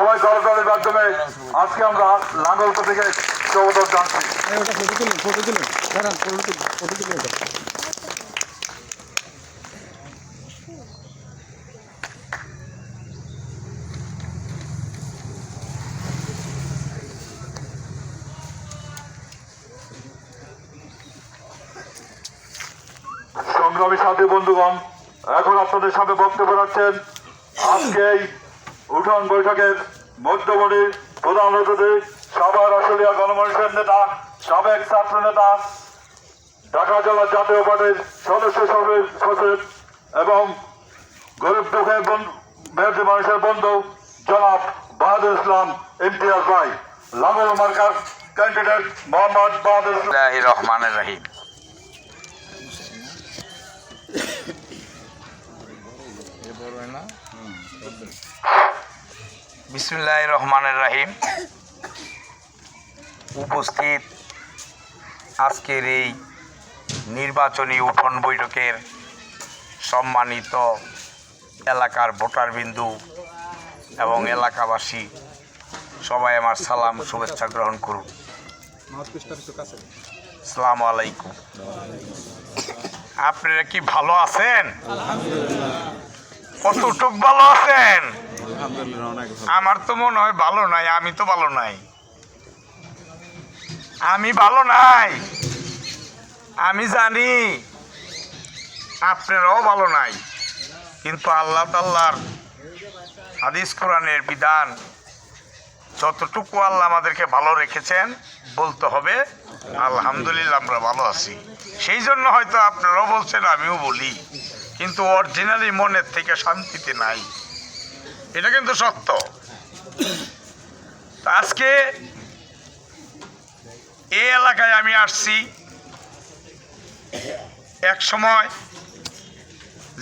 সবাই করতালের মাধ্যমে আজকে আমরা লাঙ্গল থেকে স্বাগত জানছি। সংগ্রামী সাথী বন্ধুগণ, এখন আপনাদের সামনে বক্তব্য রাখছেন আজকে উঠান বৈঠকের মধ্যমণি প্রধান অতিথি সবার আসলিয়া গণমানুষের নেতা সাবেক ছাত্র নেতা ঢাকা জেলা জাতীয় পার্টির সদস্য সচিব সচিব এবং গরিব দুঃখের বন- মেহনতি মানুষের বন্ধু জনাব বাহাদুর ইসলাম ইমতিয়াজ ভাই। লাঙ্গল মার্কার ক্যান্ডিডেট মোহাম্মদ বাহাদুর ইসলাম। বিসমিল্লাহির রহমানির রহিম। বিসমিল্লাহ রহমানের রাহিম। উপস্থিত আজকের এই নির্বাচনী উঠন বৈঠকের সম্মানিত এলাকার ভোটার বিন্দু এবং এলাকাবাসী, সবাই আমার সালাম, শুভেচ্ছা গ্রহণ করুন। আসসালামু আলাইকুম। আপনারা কি ভালো আছেন? কতটুক ভালো আছেন? আমার তো মনে হয় ভালো নাই, আমি তো ভালো নাই। আমি ভালো নাই। আমি জানি আপনারাও ভালো নাই। কিন্তু আল্লাহ তাল্লার হাদিস, কোরআনের বিধান, যতটুকু আল্লাহ আমাদেরকে ভালো রেখেছেন, বলতে হবে, আলহামদুলিল্লাহ আমরা ভালো আছি। সেই জন্য হয়তো আপনারাও বলছেন, আমিও বলি। কিন্তু অরিজিনালি মনের থেকে শান্তিতে নাই। এটা কিন্তু সত্য। আজকে এই এলাকায় আমি আসছি এক সময়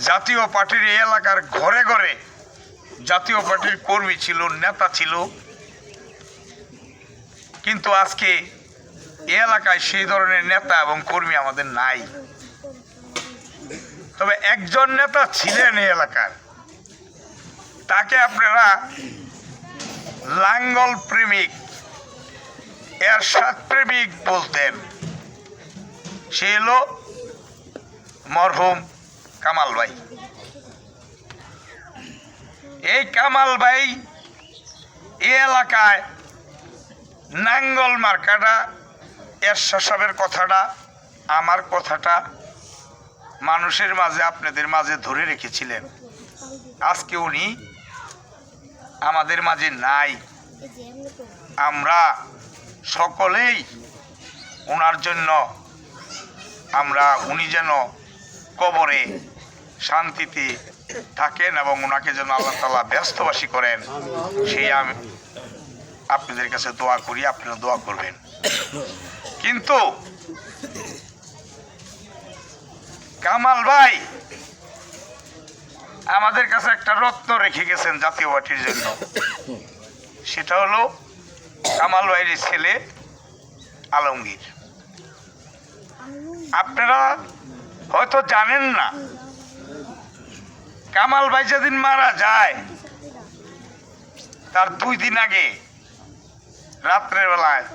জাতীয় পার্টির এই এলাকার ঘরে ঘরে জাতীয় পার্টির কর্মী ছিল, নেতা ছিল। কিন্তু আজকে এ এলাকায় সেই ধরনের নেতা এবং কর্মী আমাদের নাই। তবে একজন নেতা ছিলেন এই এলাকার। তাকে আপনারা লাঙ্গল প্রেমিক, এরশাদ প্রেমিক বলতেন। সে এলো মরহুম কামাল ভাই। এই কামাল ভাই এই এলাকায় নাঙ্গল মার্কাটা এরশা সাহেবের কথাটা, আমার কথাটা মানুষের মাঝে, আপনাদের মাঝে ধরে রেখেছিলেন। আজকে উনি আমাদের মাঝে নাই। আমরা সকলেই ওনার জন্য আমরা উনি যেন কবরে শান্তিতে থাকেন এবং ওনাকে যেন আল্লাহ তালা ব্যস্তবাসী করেন সেই আমি আপনাদের কাছে দোয়া করি আপনারা দোয়া করবেন। কিন্তু কামাল ভাই আমাদের কাছে একটা রত্ন রেখে গেছেন জাতীয় পার্টির জন্য। সেটা হলো কামাল ভাইয়ের ছেলে আলমগীর। আপনারা হয়তো জানেন না, কামাল ভাই যেদিন মারা যায়, তার দুই দিন আগে রাত্রের বেলায়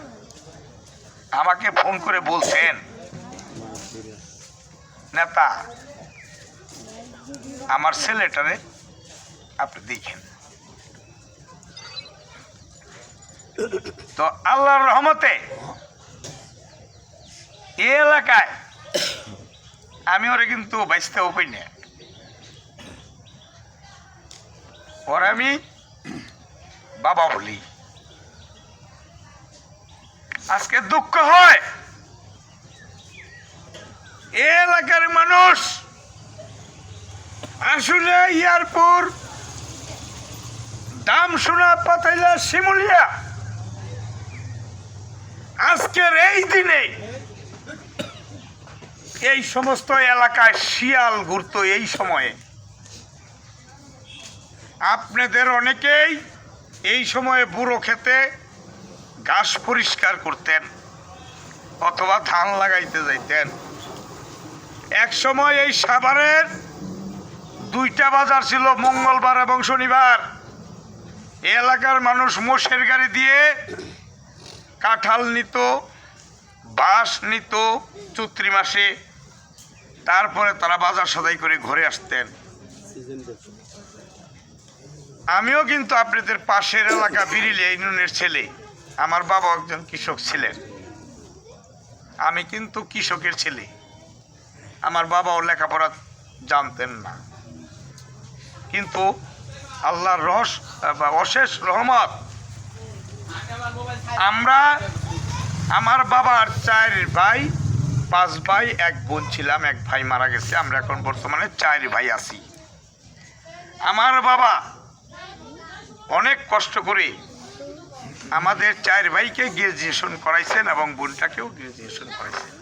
আমাকে ফোন করে বলছেন, নেতা আমার ছেলেটারে আপনি দেখেন। তো আল্লাহর রহমতে এই এলাকায় আমি ওরে কিন্তু বাঁচতেও পাই না। ওরা আমি বাবা বলি। আজকে দুঃখ হয়। এ এলাকার মানুষ আসলে ইয়ারপুর দাম শোনা পাতাইলা শিমুলিয়া। আজকের এই দিনে এই সমস্ত এলাকায় শিয়াল ঘুরতো এই সময়ে। আপনাদের অনেকেই এই সময়ে বুড়ো খেতে ঘাস পরিষ্কার করতেন অথবা ধান লাগাইতে যাইতেন। এক সময় এই সাভারের দুইটা বাজার ছিল, মঙ্গলবার এবং শনিবার। এলাকার মানুষ মোষের গাড়ি দিয়ে কাঁঠাল নিত, বাঁশ নিত, চৈত্রি মাসে। তারপরে তারা বাজার সদাই করে ঘরে আসতেন। আমিও কিন্তু আপনাদের পাশের এলাকা বিরিলে ইউনিয়নের ছেলে। আমার বাবা একজন কৃষক ছিলেন। আমি কিন্তু কৃষকের ছেলে। আমার বাবাও লেখাপড়া জানতেন না। কিন্তু আল্লাহর রহস অশেষ রহমত। আমরা, আমার বাবার চার ভাই, পাঁচ ভাই, এক বোন ছিলাম, এক ভাই মারা গেছে, আমরা এখন বর্তমানে চার ভাই আছি। আমার বাবা অনেক কষ্ট করে আমাদের চার ভাইকে গ্রাজুয়েশন করাইছেন এবং বোনটাকেও গ্রাজুয়েশন করাইছেন।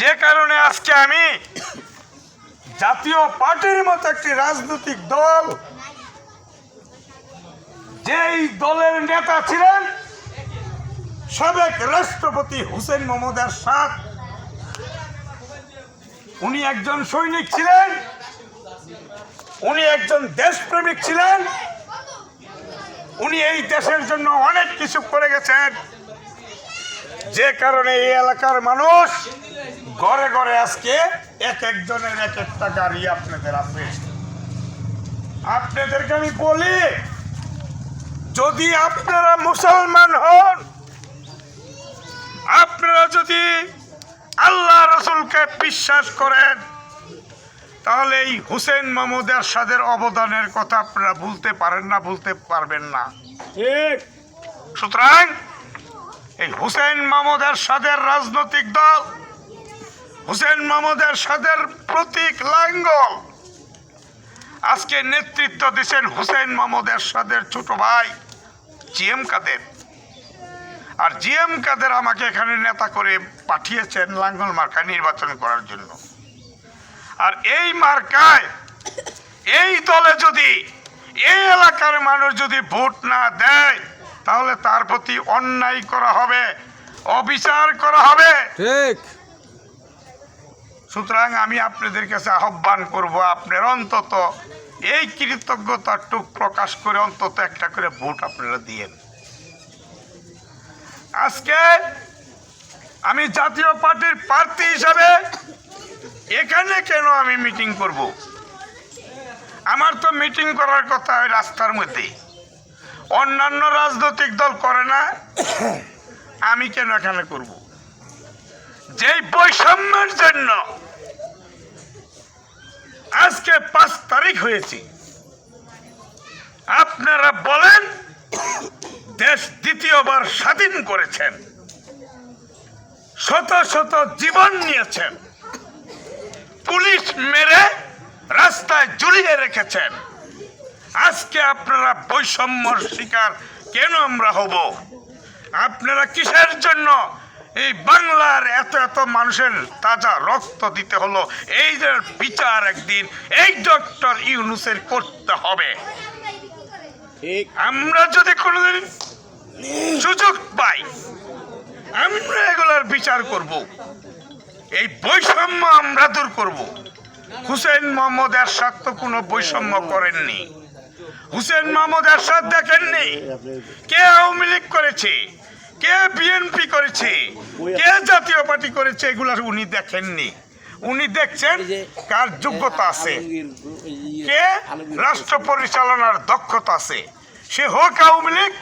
যে কারণে আজকে আমি জাতীয় পার্টির মতো একটি রাজনৈতিক দল। যেই দলের নেতা ছিলেন সাবেক রাষ্ট্রপতি হুসেন মোহাম্মদ এরশাদ উনি একজন সৈনিক ছিলেন, উনি একজন দেশপ্রেমিক ছিলেন, উনি এই দেশের জন্য অনেক কিছু করে গেছেন। যে কারণে এই এলাকার মানুষ ঘরে ঘরে আজকে এক একজনের এক একটা গাড়ি আপনাদের আছে। আপনাদেরকে আমি বলি যদি আপনারা মুসলমান হন আপনারা যদি আল্লাহ রসুলকে বিশ্বাস করেন তাহলে এই হুসেন মাহমুদ এরশাদের অবদানের কথা আপনারা ভুলতে পারেন না ভুলতে পারবেন না। ঠিক। সুতরাং এই হুসেন মাহমুদ এরশাদের রাজনৈতিক দল হুসেন মাহমুদ সাদের প্রতীক লাঙ্গল আজকে নেতৃত্ব দিচ্ছেন হুসেন মাহমুদ সাদের ছোট ভাই জি এম কাদের। আর জি এম কাদের আমাকে এখানে নেতা করে পাঠিয়েছেন লাঙ্গল মার্কা নির্বাচন করার জন্য। আর এই মার্কায় এই দলে যদি, এই এলাকার মানুষ যদি ভোট না দেয়, তাহলে তার প্রতি অন্যায় করা হবে, অবিচার করা হবে। ঠিক। সুতরাং আমি আপনাদের কাছে আহ্বান করব, আপনার অন্তত এই কৃতজ্ঞতাটুক প্রকাশ করে অন্তত একটা করে ভোট আপনারা দিয়েন। আজকে আমি জাতীয় পার্টির প্রার্থী হিসাবে এখানে কেন আমি মিটিং করব? আমার তো মিটিং করার কথা ওই রাস্তার মধ্যে। অন্যান্য রাজনৈতিক দল করে না, আমি কেন এখানে করব? যেই বৈষম্যের জন্য আজকে পাঁচ তারিখ হয়েছে, আপনারা বলেন, দেশ দ্বিতীয়বার স্বাধীন করেছেন, শত শত জীবন নিয়েছেন, পুলিশ মেরে রাস্তায় ঝুলিয়ে রেখেছেন। আজকে আপনারা বৈষম্যর শিকার কেন আমরা হব? আপনারা কিসের জন্য এই বাংলার এত এত মানুষের তাজা রক্ত দিতে হলো এই যে বিচার একদিন এই ডক্টর ইউনুসের করতে হবে। আমরা যদি কোনোদিন সুযোগ পাই আমরা এগুলার বিচার করব। এই বৈষম্য আমরা দূর করব। হুসেন মোহাম্মদ এরশাদ তো কোনো বৈষম্য করেননি। হুসেন মোহাম্মদ এরশাদ দেখেননি? কে আওয়ামী লীগ করেছে? কে বিএনপি করেছে? কে জাতীয় পার্টি করেছে? এগুলো উনি দেখেননি। উনি দেখছেন কার যোগ্যতা আছে। কে রাষ্ট্র পরিচালনার দক্ষতা আছে। সে হোক আওয়ামী লীগ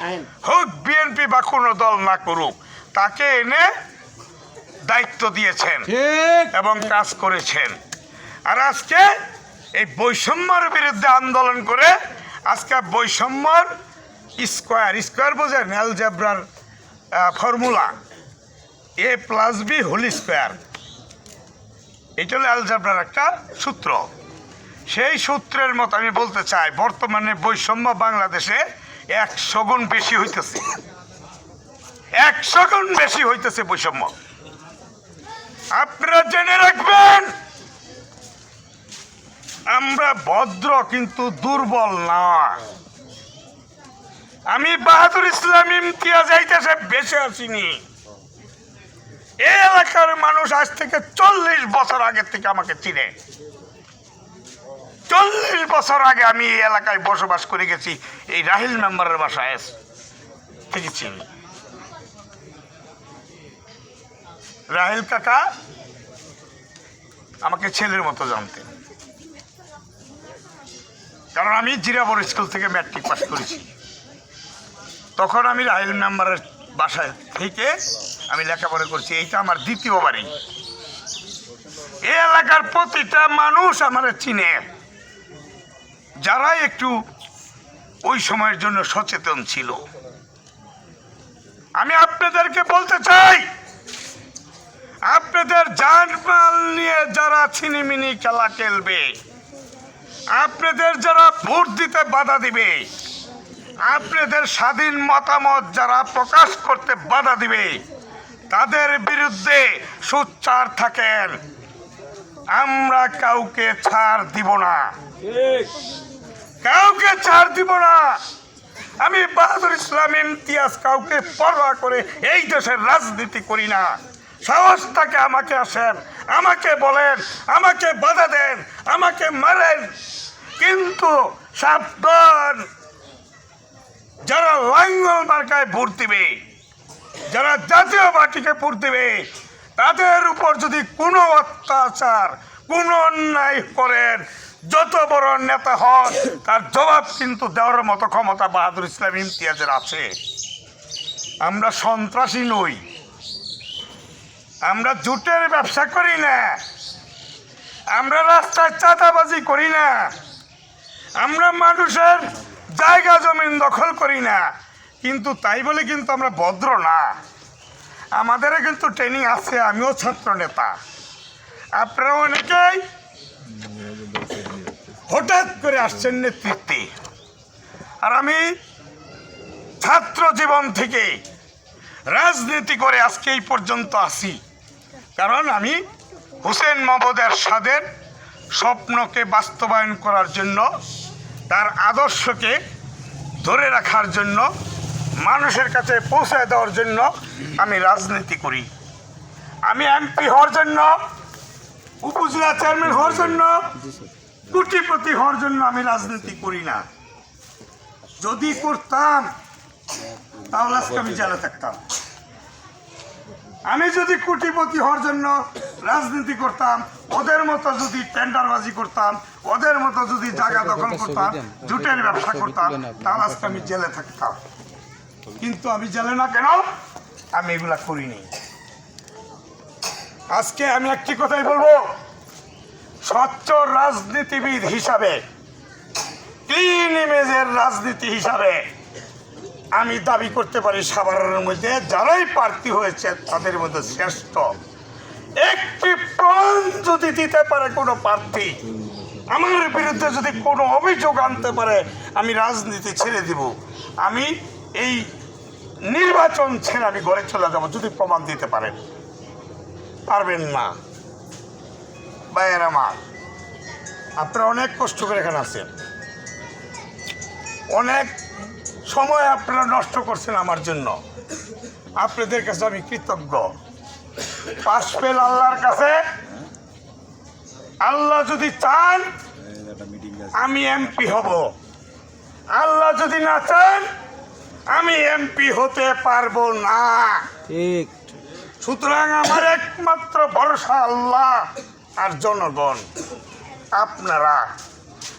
হোক বিএনপি বা কোনো দল না করুক তাকে এনে দায়িত্ব দিয়েছেন এবং কাজ করেছেন। আর আজকে এই বৈষম্যের বিরুদ্ধে আন্দোলন করে আজকে বৈষম্যর স্কোয়ার স্কোয়ার বোঝেন অ্যালজেব্রার formula a plus b whole square এটা হলো অ্যালজেব্রার একটা সূত্র। সেই সূত্রের মতো আমি বলতে চাই, বর্তমানে বৈষম্য বাংলাদেশে একশো গুণ বেশি হইতেছে। একশো গুণ বেশি হইতেছে বৈষম্য। আপনারা জেনে রাখবেন, আমরা ভদ্র কিন্তু দুর্বল না। আমি বাহাদুর ইসলাম ইমতিয়াজ আইতেছে, বেঁচে আসিনি এই এলাকার মানুষ আজ থেকে চল্লিশ বছর আগে থেকে আমাকে চিনে। চল্লিশ বছর আগে আমি এই এলাকায় বসবাস করে গেছি, এই রাহিল মেম্বারের বাসায় থেকেছি আমি। রাহিল কাকা, আমাকে ছেলের মতো জানতেন। কারণ আমি জিরাবর স্কুল থেকে ম্যাট্রিক পাস করেছি। তখন আমি রাহিল মেম্বারের বাসায় থেকে আমি লেখাপড়া করছি, এইটা আমার দ্বিতীয় বাড়ি। এই এলাকার প্রতিটা মানুষ আমার চিনে। যারা একটু ওই সময়ের জন্য সচেতন ছিল। আমি আপনাদেরকে বলতে চাই, আপনাদের জানমাল নিয়ে যারা ছিনিমিনি খেলা খেলবে, আপনাদের যারা ভোট দিতে বাধা দিবে আপনাদের স্বাধীন মতামত যারা প্রকাশ করতে বাধা দিবে, তাদের বিরুদ্ধে সোচ্চার থাকেন। আমরা কাউকে ছাড় দিব না। কাউকে ছাড় দিব না। আমি বাহাদুর ইসলাম ইমতিয়াজ কাউকে পরোয়া করে এই দেশের রাজনীতি করি না। সাহস থাকে আমাকে আসেন, আমাকে বলেন, আমাকে বাধা দেন, আমাকে মারেন। কিন্তু সাবধান যারা লাঙ্গল মার্কায় ভোট দিবে, যারা জাতীয় পার্টিকে ভোট দেবে, তাদের উপর যদি কোনো অত্যাচার, কোনো অন্যায় করেন, যত বড় নেতা হন, তার জবাব কিন্তু দেওয়ার মতো ক্ষমতা বাহাদুর ইসলাম ইমতিয়াজের আছে। আমরা সন্ত্রাসী নই। আমরা জুটের ব্যবসা করি না। আমরা রাস্তায় চাঁদাবাজি করি না। আমরা মানুষের জায়গা জমিন দখল করি না। কিন্তু তাই বলে কিন্তু আমরা ভদ্র না। আমাদেরও কিন্তু ট্রেনিং আছে, আমিও ছাত্র নেতা। আপনারা অনেকেই হঠাৎ করে আসছেন নেতৃত্বে। আর আমি ছাত্র জীবন থেকে রাজনীতি করে আজকে এই পর্যন্ত আসি। কারণ আমি হুসেন মাহমুদের সাদের স্বপ্নকে বাস্তবায়ন করার জন্য তার আদর্শকে ধরে রাখার জন্য, মানুষের কাছে পৌঁছায় দেওয়ার জন্য আমি রাজনীতি করি। আমি এমপি হওয়ার জন্য, উপজেলা চেয়ারম্যান হওয়ার জন্য, কোটিপতি হওয়ার জন্য আমি রাজনীতি করি না। যদি করতাম, তাহলে আজকে আমি জেলে থাকতাম। আমি যদি কোটিপতি হওয়ার জন্য রাজনীতি করতাম ওদের মতো যদি টেন্ডারবাজি করতাম ওদের মতো যদি জায়গা দখল করতাম জুটের ব্যবসা করতাম তাহলে আজকে আমি জেলে থাকতাম। কিন্তু আমি জেলে না কেন? আমি এগুলা করিনি। আজকে আমি একটি কথাই বলব। স্বচ্ছ রাজনীতিবিদ হিসাবে ক্লিন ইমেজের রাজনীতি হিসাবে আমি দাবি করতে পারি সাভারের মধ্যে যারাই প্রার্থী হয়েছে, তাদের মধ্যে শ্রেষ্ঠ। একটি প্রমাণ যদি দিতে পারে কোনো প্রার্থী, আমার বিরুদ্ধে যদি কোনো অভিযোগ আনতে পারে, আমি রাজনীতি ছেড়ে দিব। আমি এই নির্বাচন ছেড়ে আমি ঘরে চলে যাব যদি প্রমাণ দিতে পারেন পারবেন না। বাইরে আমার, আপনারা অনেক কষ্ট করে এখানে আছেন। অনেক সময় আপনারা নষ্ট করছেন আমার জন্য। আপনাদের কাছে আমি কৃতজ্ঞ। পাশ পেল আল্লাহর কাছে। আল্লাহ যদি চান আমি এমপি হব। আল্লাহ যদি না চান আমি এমপি হতে পারব না। ঠিক। সুতরাং আমার একমাত্র ভরসা আল্লাহ আর জনগণ। আপনারা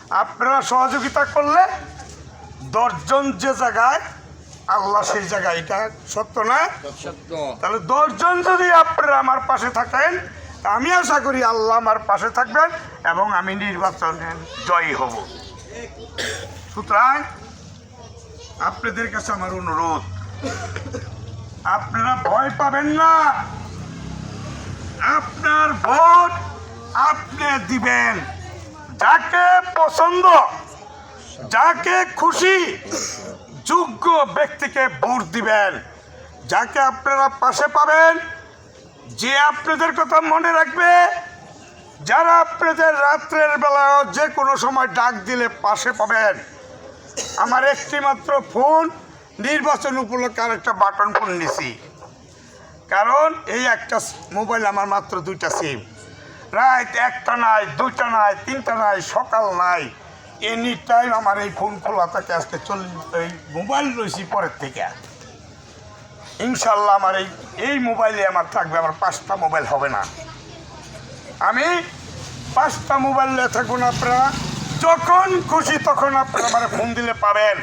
আপনারা সহযোগিতা করলে দশজন যে জায়গায় আল্লাহ সেই জায়গায় এটা সত্য না? সত্য। তাহলে দশজন যদি আপনারা আমার পাশে থাকেন আমি আশা করি আল্লাহ আমার পাশে থাকবেন এবং আমি নির্বাচনে জয়ী হব। সুতরাং আপনাদের কাছে আমার অনুরোধ আপনারা ভয় পাবেন না। আপনার ভোট আপনি দিবেন যাকে পছন্দ। যাকে খুশি যোগ্য ব্যক্তিকে ভোট দিবেন, যাকে আপনারা পাশে পাবেন, যে আপনাদের কথা মনে রাখবে, যারা আপনাদের রাত্রের বেলা যে কোনো সময় ডাক দিলে পাশে পাবেন। আমার একটি মাত্র ফোন, নির্বাচন উপলক্ষে আর একটা বাটন ফোন নিছি। কারণ এই একটা মোবাইল আমার মাত্র দুইটা সিম। রাত একটা নাই, দুইটা নাই, তিনটা নাই, সকাল নাই। এনি টাইম আমার এই ফোন খোলা থাকে, আজকে চল্লিশ, এই মোবাইল রয়েছি পরের থেকে। ইনশাল্লাহ আমার এই এই মোবাইলে আমার থাকবে, আমার পাঁচটা মোবাইল হবে না। আমি পাঁচটা মোবাইল নিয়ে থাকব না আপনারা, যখন খুশি তখন আপনারা আমার ফোন দিলে পাবেন।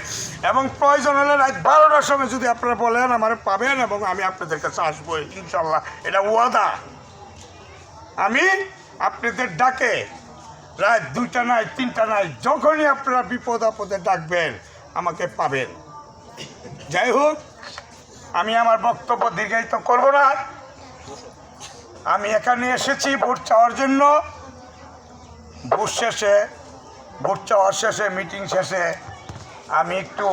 এবং প্রয়োজন হলে রাত বারোটার সময় যদি আপনারা বলেন, আমার পাবেন এবং আমি আপনাদের কাছে আসব, ইনশাল্লাহ। এটা ওয়াদা। আমি আপনাদের ডাকে রাত দুইটা নাই তিনটা নাই যখনই আপনারা বিপদ আপদে ডাকবেন আমাকে পাবেন। যাই হোক আমি আমার বক্তব্য দীর্ঘায়িত করব না। আমি এখানে এসেছি ভোট চাওয়ার জন্য। ভোট শেষে ভোট চাওয়ার শেষে মিটিং শেষে আমি একটু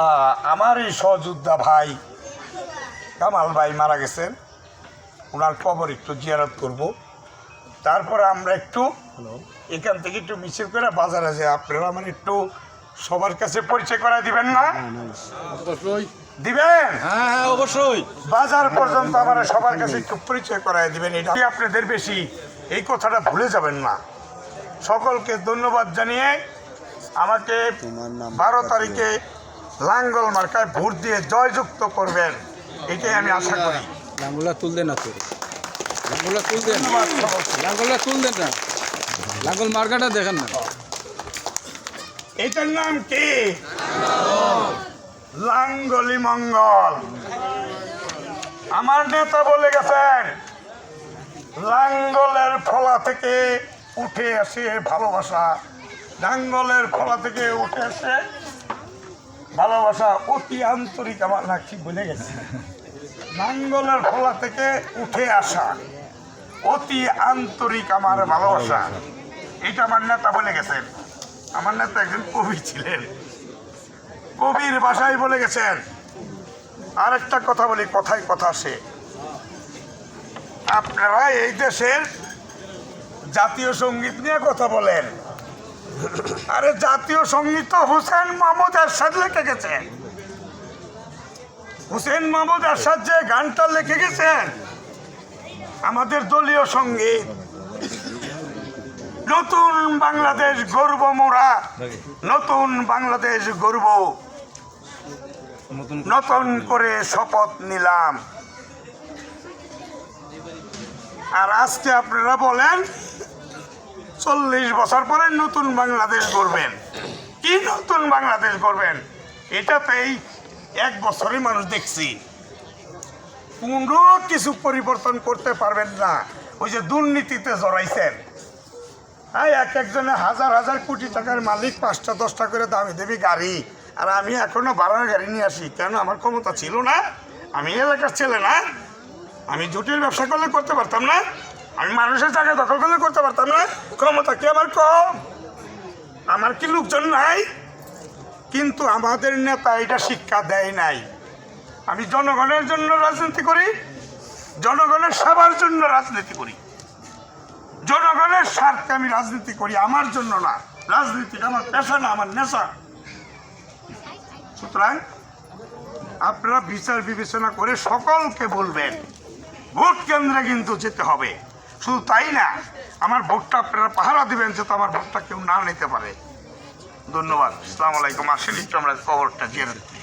আহ, আমারই সহযোদ্ধা ভাই কামাল ভাই মারা গেছেন। ওনার কবর একটু জিয়ারত করব। তারপরে আমরা একটু এখান থেকে একটু মিছিল করে বাজারে যাই। আপনারা আমার একটু সবার কাছে পরিচয় করা দিবেন না? দিবেন? হ্যাঁ হ্যাঁ অবশ্যই। বাজার পর্যন্ত আমার সবার কাছে একটু পরিচয় করাই দিবেন। এটা আপনাদের বেশি এই কথাটা ভুলে যাবেন না। সকলকে ধন্যবাদ জানিয়ে আমাকে বারো তারিখে লাঙ্গল মার্কায় ভোট দিয়ে জয়যুক্ত করবেন। এটাই আমি আশা করি। লাঙ্গুলা না তোর লাঙ্গুলা তুলদেন ধন্যবাদ সকলকে। লাঙ্গুলা তুলদেন না। লাঙ্গল মার্কাটা দেখেন না। এটার নাম কি? লাঙ্গলি মঙ্গল। আমার নেতা বলে গেছেন, লাঙ্গলের ফলা থেকে উঠে আসে ভালোবাসা। লাঙ্গলের ফলা থেকে উঠে আসে ভালোবাসা। অতি আন্তরিক আমার না কি বলে গেছে। লাঙ্গলের ফলা থেকে উঠে আসা। অতি আন্তরিক আমার ভালোবাসা। এটা আমার নেতা বলে গেছেন। আমার নেতা একজন কবি ছিলেন। কবির ভাষায় বলে গেছেন। আরেকটা কথা বলি, কথায় কথা সে আপনারা এই দেশের জাতীয় সংগীত নিয়ে কথা বলেন। আরে জাতীয় সংগীত হুসেন মাহমুদ এরশাদ লিখে গেছেন। হুসেন মাহমুদ এরশাদ যে গানটা লিখে গেছেন আমাদের দলীয় সংগীত। নতুন বাংলাদেশ গর্ব মোরা। নতুন বাংলাদেশ গর্ব নতুন করে শপথ নিলাম। আর আজকে আপনারা বলেন, চল্লিশ বছর পরে নতুন বাংলাদেশ গড়বেন। কি নতুন বাংলাদেশ গড়বেন? এটা তো এই এক বছরই মানুষ দেখছি। কোনো কিছু পরিবর্তন করতে পারবেন না। ওই যে দুর্নীতিতে জড়াইছেন। হ্যাঁ এক একজনে হাজার হাজার কোটি টাকার মালিক, পাঁচটা, দশটা করে দামি দেবী গাড়ি। আর আমি এখনও বারোর গাড়ি নিয়ে আসি। কেন? আমার ক্ষমতা ছিল না। আমি এলাকার ছেলে না। আমি জুটির ব্যবসা করলে করতে পারতাম না। আমি মানুষের জায়গা দখল করলে করতে পারতাম না। ক্ষমতা কি আমার কম? আমার কি লোকজন নাই? কিন্তু আমাদের নেতা এটা শিক্ষা দেয় নাই। আমি জনগণের জন্য রাজনীতি করি, জনগণের সবার জন্য রাজনীতি করি। জনগণের স্বার্থে আমি রাজনীতি করি, আমার জন্য না। রাজনীতিটা আমার পেশা না, আমার নেশা। সুতরাং আপনারা বিচার বিবেচনা করে সকলকে বলবেন, ভোট কেন্দ্রে কিন্তু যেতে হবে। শুধু তাই না, আমার ভোটটা আপনারা পাহারা দিবেন যাতে আমার ভোটটা কেউ না নিতে পারে। ধন্যবাদ। আসসালামু আলাইকুম। আসেন, একটু আমরা খবরটা জেনে।